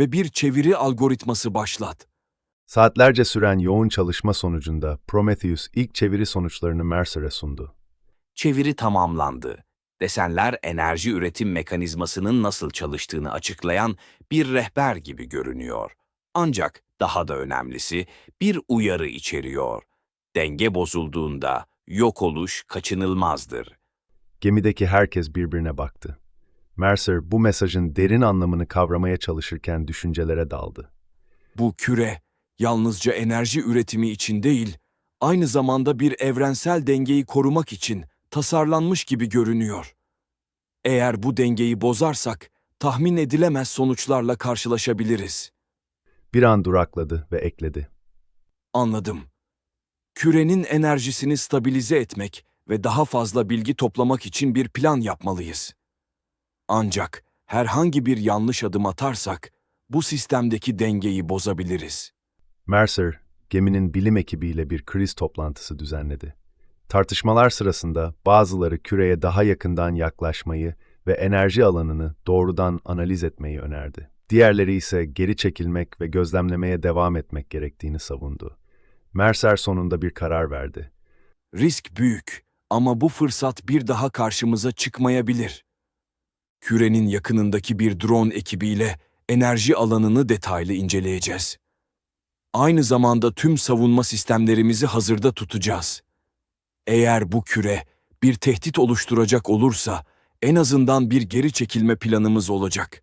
ve bir çeviri algoritması başlat. Saatlerce süren yoğun çalışma sonucunda Prometheus ilk çeviri sonuçlarını Mercer'e sundu. Çeviri tamamlandı. Desenler enerji üretim mekanizmasının nasıl çalıştığını açıklayan bir rehber gibi görünüyor. Ancak daha da önemlisi bir uyarı içeriyor. Denge bozulduğunda yok oluş kaçınılmazdır. Gemideki herkes birbirine baktı. Mercer bu mesajın derin anlamını kavramaya çalışırken düşüncelere daldı. Bu küre yalnızca enerji üretimi için değil, aynı zamanda bir evrensel dengeyi korumak için tasarlanmış gibi görünüyor. Eğer bu dengeyi bozarsak, tahmin edilemez sonuçlarla karşılaşabiliriz. Bir an durakladı ve ekledi. Anladım. Kürenin enerjisini stabilize etmek ve daha fazla bilgi toplamak için bir plan yapmalıyız. Ancak herhangi bir yanlış adım atarsak, bu sistemdeki dengeyi bozabiliriz. Mercer, geminin bilim ekibiyle bir kriz toplantısı düzenledi. Tartışmalar sırasında bazıları küreye daha yakından yaklaşmayı ve enerji alanını doğrudan analiz etmeyi önerdi. Diğerleri ise geri çekilmek ve gözlemlemeye devam etmek gerektiğini savundu. Mercer sonunda bir karar verdi. Risk büyük ama bu fırsat bir daha karşımıza çıkmayabilir. Kürenin yakınındaki bir drone ekibiyle enerji alanını detaylı inceleyeceğiz. Aynı zamanda tüm savunma sistemlerimizi hazırda tutacağız. Eğer bu küre bir tehdit oluşturacak olursa en azından bir geri çekilme planımız olacak.